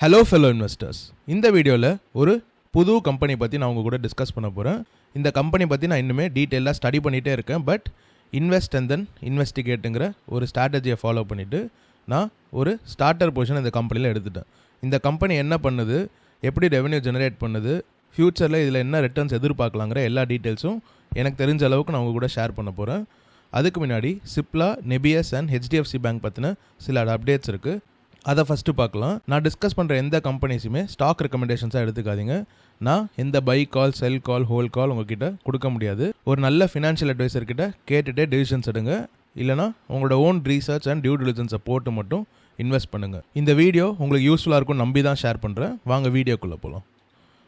Hello fellow investors இந்த வீடியோவில் ஒரு புது கம்பெனி பற்றி நான் உங்கள் கூட டிஸ்கஸ் பண்ண போகிறேன் இந்த கம்பெனி பற்றி நான் இன்னுமே டீட்டெயிலாக ஸ்டடி பண்ணிகிட்டே இருக்கேன். பட் இன்வெஸ்ட் அண்ட் தென் இன்வெஸ்டிகேட்டுங்கிற ஒரு ஸ்ட்ராட்டஜியை ஃபாலோ பண்ணிவிட்டு நான் ஒரு ஸ்டார்டர் பொசிஷன் இந்த கம்பெனியில் எடுத்துட்டேன். இந்த கம்பெனி என்ன பண்ணுது? எப்படி ரெவென்யூ ஜெனரேட் பண்ணுது? ஃப்யூச்சரில் இதில் என்ன ரிட்டர்ன்ஸ் எதிர்பார்க்கலாங்கிற எல்லா டீட்டெயில்ஸும் எனக்கு தெரிஞ்ச அளவுக்கு நான் உங்கள் கூட ஷேர் பண்ண போகிறேன் அதுக்கு முன்னாடி Cipla Nebius and HDFC bank பற்றின சில அப்டேட்ஸ் இருக்குது அதை ஃபஸ்ட்டு பார்க்கலாம். நான் டிஸ்கஸ் பண்ணுற எந்த கம்பெனிஸுமே ஸ்டாக் ரெக்கமெண்டேஷன்ஸாக எடுத்துக்காதீங்க. நான் எந்த பை கால் செல் கால் ஹோல் கால் உங்ககிட்ட கொடுக்க முடியாது. ஒரு நல்ல ஃபினான்ஷியல் அட்வைசர் கிட்ட கேட்டுகிட்டே டிசிஷன்ஸ் எடுங்க. இல்லைனா உங்களோட ஓன் ரீசர்ச் அண்ட் டியூ டிலிஜென்ஸை போட்டு மட்டும் இன்வெஸ்ட் பண்ணுங்கள் இந்த வீடியோ உங்களுக்கு யூஸ்ஃபுல்லாக இருக்கும் நம்பி தான் ஷேர் பண்ணுறேன் வாங்க வீடியோக்குள்ளே போகலாம்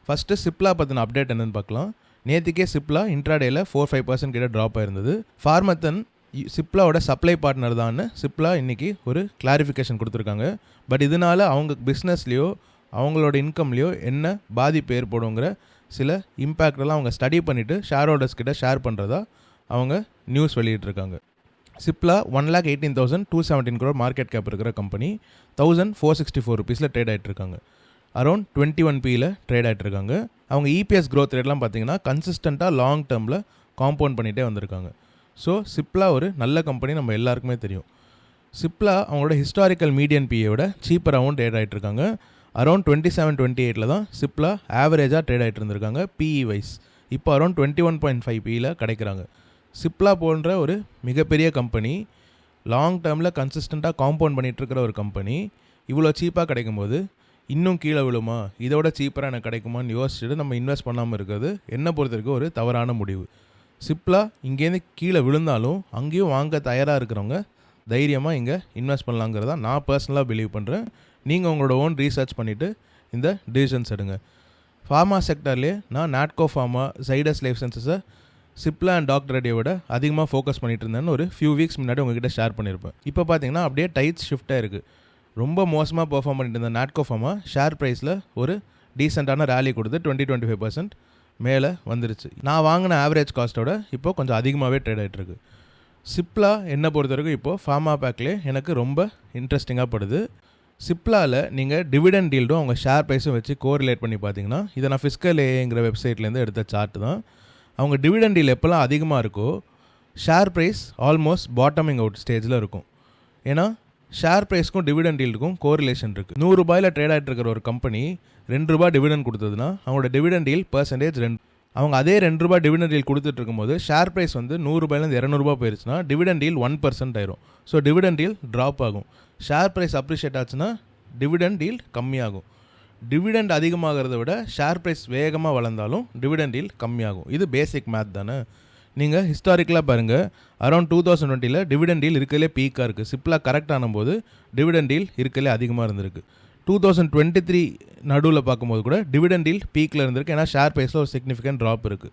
ஃபஸ்ட்டு சிப்லா பற்றின அப்டேட் என்னென்னு பார்க்கலாம். நேற்றுக்கே சிப்லா இன்ட்ராடேயில் ஃபோர் ஃபைவ் பர்சன்ட் கிட்ட ட்ராப் ஆயிருந்தது. ஃபார்மத்தன் சிப்லாவோட சப்ளை பார்ட்னர் தான். சிப்லா இன்றைக்கி ஒரு கிளாரிஃபிகேஷன் கொடுத்துருக்காங்க. பட் இதனால அவங்க பிஸ்னஸ்லேயோ அவங்களோட இன்கம்லேயோ என்ன பாதிப்பு ஏற்படுங்கிற சில இம்பேக்டெல்லாம் அவங்க ஸ்டடி பண்ணிவிட்டு ஷேர் ஹோல்டர்ஸ் கிட்ட ஷேர் பண்ணுறதா அவங்க நியூஸ் வெளியிட்டிருக்காங்க. Cipla one lakh eighteen thousand two seventeen crore market cap இருக்கிற company thousand four sixty four ருபீஸில் ட்ரேட் ஆகிட்டு இருக்காங்க அரௌண்ட் டுவெண்ட்டி ஒன் பியில் ட்ரேட் ஆகிட்ருக்காங்க அவங்க இபிஎஸ் க்ரோத் ரேட்லாம் பார்த்தீங்கன்னா கன்சிஸ்டண்ட்டாக லாங் டேர்மில் காம்பவுண்ட் பண்ணிகிட்டே வந்திருக்காங்க. ஸோ சிப்லா ஒரு நல்ல கம்பெனி நம்ம எல்லாருக்குமே தெரியும். சிப்லா அவங்களோட ஹிஸ்டாரிக்கல் மீடியன் பிஏ விட சீப்பராகவும் ட்ரேட் ஆகிட்டு இருக்காங்க. அரௌண்ட் டுவெண்ட்டி செவன் டுவெண்ட்டி எயிட்டில் தான் சிப்லா ஆவரேஜாக ட்ரேட் ஆகிட்டு இருந்திருக்காங்க பிஇ வைஸ் இப்போ around twenty one point five பியில் கிடைக்கிறாங்க. சிப்லா போன்ற ஒரு மிகப்பெரிய கம்பெனி லாங் டேர்மில் கன்சிஸ்டண்ட்டாக காம்பவுண்ட் பண்ணிட்டு இருக்கிற ஒரு கம்பெனி இவ்வளோ சீப்பாக கிடைக்கும்போது இன்னும் கீழே விழுமா? இதோட சீப்பராக எனக்கு கிடைக்குமான்னு யோசிச்சுட்டு நம்ம இன்வெஸ்ட் பண்ணாமல் இருக்கிறது என்னை பொறுத்த வரைக்கும் ஒரு தவறான முடிவு. சிப்லா இங்கேருந்து கீழே விழுந்தாலும் அங்கேயும் வாங்க தயாராக இருக்கிறவங்க தைரியமாக இங்கே இன்வெஸ்ட் பண்ணலாங்கிறதா நான் பர்சனலாக பிலீவ் பண்ணுறேன் நீங்கள் உங்களோட ஓன் ரீசர்ச் பண்ணிவிட்டு இந்த டிசிஷன்ஸ் எடுங்க. ஃபார்மா செக்டர்லேயே நான் நாட்கோ ஃபார்மா சைடஸ் லைஃப் சயின்சஸை சிப்லா அண்ட் டாக்டர் ரெடியை விட அதிகமாக ஃபோக்கஸ் பண்ணிட்டு இருந்தேன்னு ஒரு ஃபியூ வீக்ஸ் முன்னாடி உங்ககிட்ட ஷேர் பண்ணியிருப்பேன். இப்போ பார்த்தீங்கன்னா அப்படியே டைட் ஷிஃப்ட்டாக இருக்குது ரொம்ப மோசமாக பெர்ஃபார்ம் பண்ணிட்டு இருந்த நாட்கோ ஃபார்மா ஷேர் ப்ரைஸில் ஒரு டீசெண்டான ரேலி கொடுத்து டுவெண்ட்டி டுவெண்ட்டி ஃபைவ் பர்சன்ட் மேலே வந்துருச்சு. நான் வாங்கின ஆவரேஜ் காஸ்ட்டோட இப்போ கொஞ்சம் அதிகமாகவே ட்ரேட் ஆகிட்டுருக்கு சிப்லா என்னை பொறுத்த வரைக்கும் இப்போது ஃபார்மா பேக்லேயே எனக்கு ரொம்ப இன்ட்ரெஸ்டிங்காக படுது. சிப்லாவில் நீங்கள் டிவிடெண்ட் டீல்டும் அவங்க ஷேர் ப்ரைஸும் வச்சு கோரிலேட் பண்ணி பார்த்தீங்கன்னா இதை நான் ஃபிஸ்கல் ஏங்கிற வெப்சைட்லேருந்து எடுத்த சார்ட் தான். அவங்க டிவிடெண்ட் டீல் எப்போல்லாம் அதிகமாக இருக்கோ share price almost bottoming out ஸ்டேஜில் இருக்கும். ஏன்னா ஷேர் ப்ரைஸ்க்கும் டிவிடெண்ட் ஈல்டுக்கும் கோரிலேஷன் இருக்குது நூறுரூபாயில் ட்ரேட் ஆகிட்டு இருக்கிற ஒரு கம்பெனி ரெண்டு ரூபாய் டிவிடெண்ட் கொடுத்ததுன்னா அவங்களோட டிவிடெண்ட் டீல் பர்சன்டேஜ் ரெண்டு. அவங்க அதே ரெண்டு ரூபாய் டிவிடெண்ட் டீல் கொடுத்துட்டு இருக்கும்போது ஷேர் ப்ரைஸ் வந்து நூறுரூபாயிலேருந்து இரநூறுபா போயிருச்சுன்னா டிவிடெண்ட் டீல் ஒன் பர்சன்ட் ஆயிரும். ஸோ டிவிடெண்ட் டீல் ட்ராப் ஆகும். ஷேர் ப்ரைஸ் அப்ரிஷியேட் ஆச்சுன்னா டிவிடெண்ட் டீல் கம்மியாகும். டிவிடெண்ட் அதிகமாகிறத விட ஷேர் ப்ரைஸ் வேகமாக வளர்ந்தாலும் டிவிடெண்ட் டீல் கம்மியாகும். இது பேசிக் மேத் தானே? நீங்கள் ஹிஸ்டாரிக்கலாக பாருங்கள் அரௌண்ட் டூ தௌசண்ட் டுவெண்ட்டியில் டிவிடன் டீல் இருக்கலே பீக்காக இருக்குது சிப்லா கரெக்ட் ஆனும்போது டிவிடன் டீல் இருக்கலே அதிகமாக இருந்திருக்கு. டூ தௌசண்ட் டுவெண்ட்டி த்ரீ நடுவில் பார்க்கும்போது கூட டிவிடன் டீல் பீக்கில் இருந்திருக்கு. ஏன்னா ஷேர் ப்ரைஸில் ஒரு சிக்னிஃபிகண்ட் ட்ராப் இருக்குது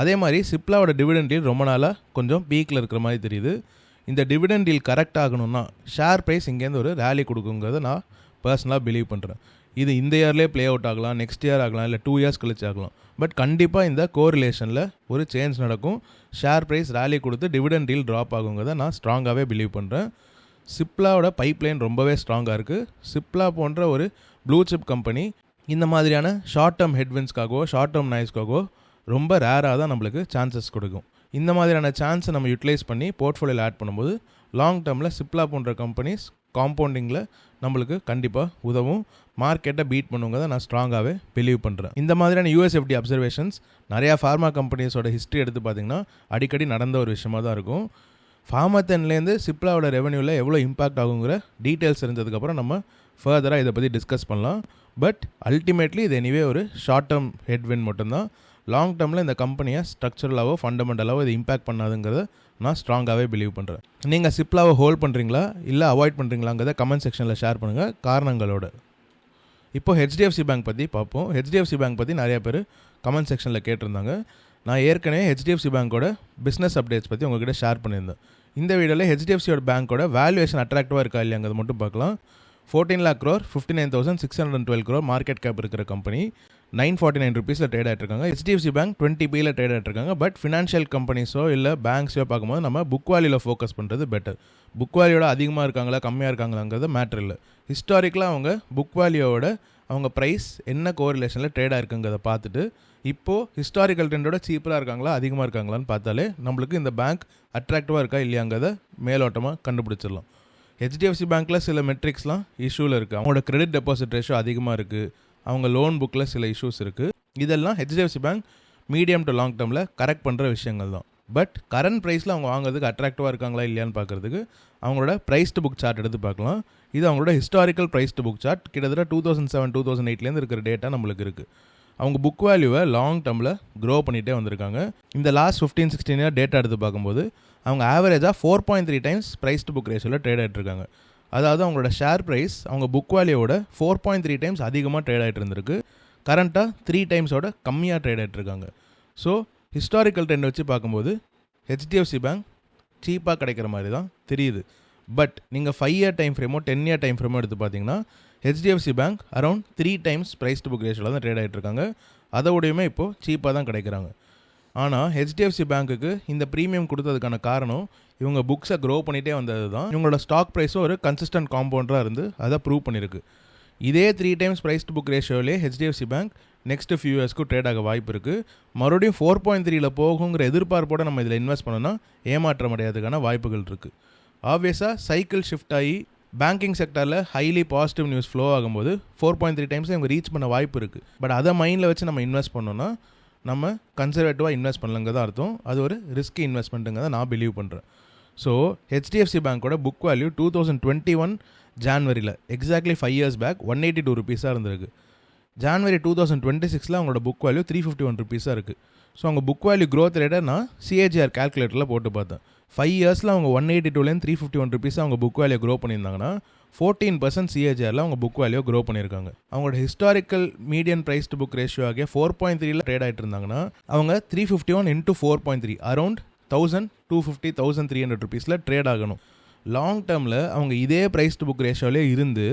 அதே மாதிரி சிப்லாவோட டிவிடன் டீல் ரொம்ப நாளாக கொஞ்சம் பீக்கில் இருக்கிற மாதிரி தெரியுது. இந்த டிவிடன் டீல் கரெக்ட் ஆகணும்னா ஷேர் ப்ரைஸ் இங்கேருந்து ஒரு ரேலி கொடுக்குங்கிறத நான் பர்சனலாக பிலீவ் பண்ணுறேன் இது இந்த இயர்லேயே ப்ளே அவுட் ஆகலாம் நெக்ஸ்ட் இயர் ஆகலாம் இல்லை டூ இயர்ஸ் கழிச்சு ஆகலாம். பட் கண்டிப்பாக இந்த கோரிலேஷனில் ஒரு சேஞ்ச் நடக்கும். ஷேர் ப்ரைஸ் ரேலி கொடுத்து டிவிடன் டீல் ட்ராப் ஆகுங்கிறத நான் ஸ்ட்ராங்காகவே பிலீவ் பண்ணுறேன் சிப்லாவோட பைப்லைன் ரொம்பவே ஸ்ட்ராங்காக இருக்குது சிப்லா போன்ற ஒரு ப்ளூ சிப் கம்பெனி இந்த மாதிரியான ஷார்ட் டேர்ம் ஹெட்வின்ஸ்க்காகவோ ஷார்ட் டேர்ம் நாய்ஸ்க்காகவோ ரொம்ப ரேராக தான் நம்மளுக்கு சான்சஸ் கொடுக்கும். இந்த மாதிரியான சான்ஸை நம்ம யூட்டிலைஸ் பண்ணி போர்ட்ஃபோலியோவில் ஆட் பண்ணும்போது லாங் டேர்மில் சிப்லா போன்ற கம்பெனிஸ் காம்பவுண்டிங்கில் நம்மளுக்கு கண்டிப்பாக உதவும். மார்க்கெட்டை பீட் பண்ணுங்கிறத நான் ஸ்ட்ராங்காகவே பிலீவ் பண்ணுறேன் இந்த மாதிரியான யூஎஸ்எஃப்டி அப்சர்வேஷன்ஸ் நிறையா ஃபார்மா கம்பெனிஸோட ஹிஸ்ட்ரி எடுத்து பார்த்திங்கன்னா அடிக்கடி நடந்த ஒரு விஷயமாக தான் இருக்கும். ஃபார்மத்தன்லேருந்து சிப்லாவோட ரெவன்யூவில் எவ்வளோ இம்பாக்ட் ஆகுங்கிற டீட்டெயில்ஸ் தெரிஞ்சதுக்கப்புறம் நம்ம ஃபர்தராக இதை பற்றி டிஸ்கஸ் பண்ணலாம். பட் அல்டிமேட்லி இது எனிவே ஒரு ஷார்ட் டேர்ம் ஹெட்வின் மட்டும்தான். லாங் டேர்மில் இந்த கம்பெனியை ஸ்ட்ரக்சரலாகவோ ஃபண்டமெண்டலாகவோ இது இம்பாக்ட் பண்ணாதுங்கிறத நான் ஸ்ட்ராங்காகவே பிலீவ் பண்ணுறேன் நீங்கள் சிப்லாவை ஹோல்ட் பண்ணுறீங்களா இல்லை அவாய்ட் பண்ணுறீங்களாங்கிறத கமெண்ட் செக்ஷனில் ஷேர் பண்ணுங்கள் காரணங்களோட. இப்போ ஹெச்டிஎஃப்சி பேங்க் பற்றி பார்ப்போம். ஹெச்டிஎஃப்சி பேங்க் பற்றி நிறைய பேர் கமெண்ட் செக்ஷனில் கேட்டிருந்தாங்க. நான் ஏற்கனவே ஹெச்டிஎஃப்சி பேங்க்கோட பிஸ்னஸ் அப்டேட்ஸ் பற்றி உங்ககிட்ட ஷேர் பண்ணியிருந்தேன். இந்த வீடியோவில் ஹெச்டிஎஃப்சியோட பேங்க்கோட வேல்யூவேஷன் அட்ராக்டிவாக இருக்கா இல்லையாங்கிறது மட்டும் பார்க்கலாம். Fourteen lakh crore fifty nine thousand six hundred twelve crore market cap இருக்கிற கம்பெனி நைன் ஃபார்ட்டி நைன் ருபீஸில் ட்ரேட் ஆகிட்டு இருக்காங்க ஹெச்டிஎஃப்சி பேங்க் டுவெண்ட்டி பியில் ட்ரேட் ஆகிட்டு இருக்காங்க பட் ஃபினான்ஷியல் கம்பெனிஸோ இல்லை பேங்க்ஸோ பார்க்கும்போது நம்ம புக் வேல்யூவில் ஃபோக்கஸ் பண்ணுறது பெட்டர் புக் வேல்யூட அதிகமாக இருக்காங்களா கம்மியாக இருக்காங்களாங்கிறது மேட்ரு இல்லை. ஹிஸ்டாரிக்கலாக அவங்க புக் வேல்யூவோட அவங்க ப்ரைஸ் என்ன கோரிலேஷனில் ட்ரேட் ஆயிருக்குங்கிறத பார்த்துட்டு இப்போது ஹிஸ்டாரிக்கல் ட்ரெண்டோட சீப்பராக இருக்காங்களா அதிகமாக இருக்காங்களான்னு பார்த்தாலே நம்மளுக்கு இந்த பேங்க் அட்ராக்டிவாக இருக்கா இல்லையாங்கிறத மேலோட்டமாக கண்டுபிடிச்சிடலாம். ஹெச்டிஎஃப்சி பேங்க்கில் சில மெட்ரிக்ஸ்லாம் இஷ்யூவில் இருக்குது அவங்களோட கிரெடிட் டெபாசிட் ரேஷியோ அதிகமாக இருக்குது அவங்க லோன் புக்கில் சில இஷ்யூஸ் இருக்குது இதெல்லாம் HDFC bank medium to long டேர்மில் கரெக்ட் பண்ணுற விஷயங்கள் தான். பட் கரண்ட் ப்ரைஸில் அவங்க வாங்குறதுக்கு அட்ராக்டிவாக இருக்காங்களா இல்லையான்னு பார்க்குறதுக்கு அவங்களோட ப்ரைஸ்டு புக் சார்ட் எடுத்து பார்க்கலாம். இது அவங்களோட historical price to book chart கிட்டத்தட்ட two thousand seven two thousand எயிட்லேருந்து இருக்கிற டேட்டா நம்மளுக்கு இருக்குது அவங்க புக் வேல்யூவை லாங் டேர்மில் க்ரோ பண்ணிகிட்டே வந்திருக்காங்க. இந்த last fifteen sixteen year data எடுத்து பார்க்கும்போது அவங்க ஆவரேஜாக four point three times price to book ரேஷியோவில் ட்ரேட் ஆகிட்டு இருக்காங்க. அதாவது அவங்களோட ஷேர் ப்ரைஸ் அவங்க புக் வேல்யூவோட ஃபோர் பாயிண்ட் த்ரீ டைம்ஸ் அதிகமாக ட்ரேட் ஆகிட்டு இருந்திருக்கு. கரண்ட்டாக த்ரீ டைம்ஸோட கம்மியாக ட்ரேட் ஆகிட்ருக்காங்க ஸோ ஹிஸ்டாரிக்கல் ட்ரெண்ட் வச்சு பார்க்கும்போது ஹெச்டிஎஃப்சி பேங்க் சீப்பாக கிடைக்கிற மாதிரி தான் தெரியுது. பட் நீங்கள் ஃபைவ் இயர் டைம் ஃப்ரேமோ டென் இயர் டைம் ஃப்ரேமோ எடுத்து பார்த்தீங்கன்னா HDFC bank around three times price to book ரேஷியோவில் தான் ட்ரேட் ஆகிட்டு இருக்காங்க. அதோடையுமே இப்போது சீப்பாக தான் கிடைக்கிறாங்க. ஆனால் ஹெச்டிஎஃப்சி பேங்க்குக்கு இந்த ப்ரீமியம் கொடுத்ததுக்கான காரணம் இவங்க புக்ஸை க்ரோ பண்ணிகிட்டே வந்தது தான் இவங்களோட ஸ்டாக் ப்ரைஸும் ஒரு கன்சிஸ்டன்ட் காம்பவுண்டராக இருந்து அதை ப்ரூவ் பண்ணியிருக்கு இதே three times price to book ரேஷியோலே HDFC bank next few இயர்ஸ்க்கு ட்ரேட் ஆக வாய்ப்பு இருக்குது மறுபடியும் ஃபோர் பாயிண்ட் த்ரீல போகுங்கிற எதிர்பார்ப்போட நம்ம இதில் இன்வெஸ்ட் பண்ணோன்னா ஏமாற்றம் அடையாதுக்கான வாய்ப்புகள் இருக்குது ஆப்வியஸாக சைக்கிள் ஷிஃப்ட் ஆகி பேங்கிங் செக்டரில் ஹைலி பாசிட்டிவ் நியூஸ் ஃப்ளோ ஆகும்போது ஃபோர் பாயிண்ட் த்ரீ டைம்ஸ் இவங்க ரீச் பண்ண வாய்ப்பு இருக்குது பட் அதை மைண்டில் வச்சு நம்ம இன்வெஸ்ட் பண்ணோன்னா நம்ம கன்சர்வேட்டிவாக இன்வெஸ்ட் பண்ணலங்க தான் அர்த்தம். அது ஒரு ரிஸ்கி இன்வெஸ்ட்மெண்ட்டுங்க தான் நான் பிலீவ் பண்ணுறேன் so HDFC பேங்க்கோட book value two thousand twenty one ஜான்வரியில் exactly five years back one eighty two ருபீஸாக இருந்திருக்கு. ஜான்வரி டூ தௌசண்ட் டுவெண்ட்டி சிக்ஸில் அவங்களோட book value three fifty one ருபீஸாக இருக்குது ஸோ அவங்க புக் வேல்யூ க்ரோத் ரேட்டை நான் சிஏஜிஆர் கேல்குலேட்டரில் போட்டு பார்த்தேன். ஃபைவ் இயர்ஸில் அவங்க ஒன் எயிட்டி டூலேருந்து த்ரீ ஃபிஃப்டி ஒன் ருபீஸ் அவங்க புக் வேல்யூ க்ரோ பண்ணியிருந்தாங்கன்னா ஃபோர்டீன் பர்சன்ட் சிஏஜிஆரில் அவங்க புக் வேல்யூ க்ரோ பண்ணியிருக்காங்க. அவங்களோட historical median price to book ratio ஆகிய ஃபோர் பாயிண்ட் த்ரீல ட்ரேட் ஆகிட்டு இருந்தாங்கன்னா அவங்க three fifty one into four point three around thousand two fifty thousand three hundred ருபீஸில் ட்ரேட் ஆகணும். லாங் டேர்மில் அவங்க இதே ப்ரைஸ் டு புக் ரேஷியோலே இருந்து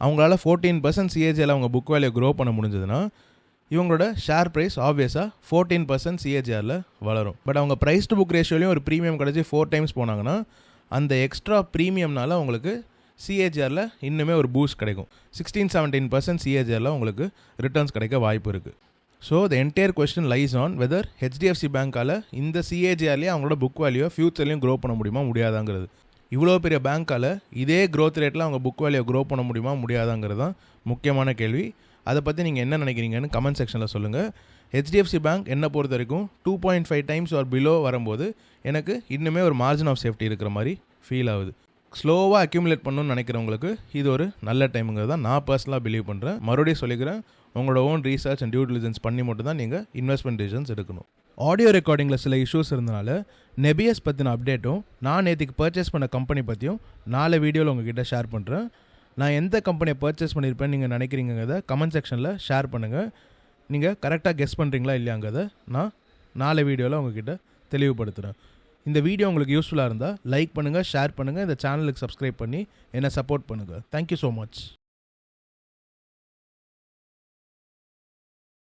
அவங்களால ஃபோர்டீன் பர்சன்ட் சிஏஜியில் அவங்க புக் வேல்யூ க்ரோ பண்ண முடிஞ்சதுன்னா இவங்களோட ஷேர் ப்ரைஸ் ஆப்வியஸாக ஃபோர்டீன் பர்சன்ட் சிஏஜிஆரில் வளரும். பட் அவங்க ப்ரைஸ் டு புக் ரேஷியோலையும் ஒரு ப்ரீமியம் கிடச்சி ஃபோர் டைம்ஸ் போனாங்கன்னா அந்த எக்ஸ்ட்ரா ப்ரீமியம்னால அவங்களுக்கு சிஏஜிஆரில் இன்னுமே ஒரு பூஸ்ட் கிடைக்கும். சிக்ஸ்டீன் செவன்டீன் பர்சன்ட் சிஏஜிஆரில் உங்களுக்கு ரிட்டர்ன்ஸ் கிடைக்க வாய்ப்பு இருக்குது so the entire question lies on whether HDFC பேங்க்கால் இந்த சிஏஜிஆர்லேயே அவங்களோட புக் வேல்யூவை ஃபியூச்சர்லேயும் க்ரோ பண்ண முடியுமா முடியாதாங்கிறது. இவ்வளோ பெரிய பேங்க்கால் இதே க்ரோத் ரேட்டில் அவங்க புக் வேல்யூ க்ரோ பண்ண முடியுமா முடியாதாங்கிறது தான் முக்கியமான கேள்வி. அதை பற்றி நீங்கள் என்ன நினைக்கிறீங்கன்னு கமெண்ட் செக்ஷனில் சொல்லுங்கள் ஹெச்டிஎஃப்சி பேங்க் என்னை பொறுத்த வரைக்கும் டூ பாயிண்ட் ஃபைவ் டைம்ஸ் ஒரு பிலோ வரும்போது எனக்கு இன்னுமே ஒரு மார்ஜின் ஆஃப் சேஃப்டி இருக்கிற மாதிரி ஃபீல் ஆகுது. ஸ்லோவாக அக்யூமுலேட் பண்ணணும்னு நினைக்கிறவங்களுக்கு இது ஒரு நல்ல டைமுங்கிறது தான் நான் பர்சனலாக பிலீவ் பண்ணுறேன் மறுபடியும் சொல்லிக்கிறேன் உங்களோட own research and due diligence பண்ணி மட்டும் தான் நீங்கள் இன்வெஸ்ட்மெண்ட் டிசிஷன்ஸ் எடுக்கணும். ஆடியோ ரெக்கார்டிங்கில் சில இஷ்யூஸ் இருந்தனால நெபியஸ் பற்றின அப்டேட்டும் நான் நேற்றுக்கு பர்ச்சேஸ் பண்ண கம்பெனி பற்றியும் நாலு வீடியோவில் உங்ககிட்ட ஷேர் பண்ணுறேன் நான் எந்த கம்பெனியை பர்ச்சேஸ் பண்ணியிருப்பேன்னு நீங்கள் நினைக்கிறீங்கிறத கமெண்ட் செக்ஷனில் ஷேர் பண்ணுங்கள் நீங்கள் கரெக்டாக கெஸ் பண்ணுறீங்களா இல்லையாங்கிறத நான் நாலு வீடியோவில் உங்ககிட்ட தெளிவுபடுத்துகிறேன் இந்த வீடியோ உங்களுக்கு யூஸ்ஃபுல்லாக இருந்தால் லைக் பண்ணுங்கள் ஷேர் பண்ணுங்கள் இந்த சேனலுக்கு சப்ஸ்கிரைப் பண்ணி என்னை சப்போர்ட் பண்ணுங்கள் தேங்க்யூ ஸோ மச்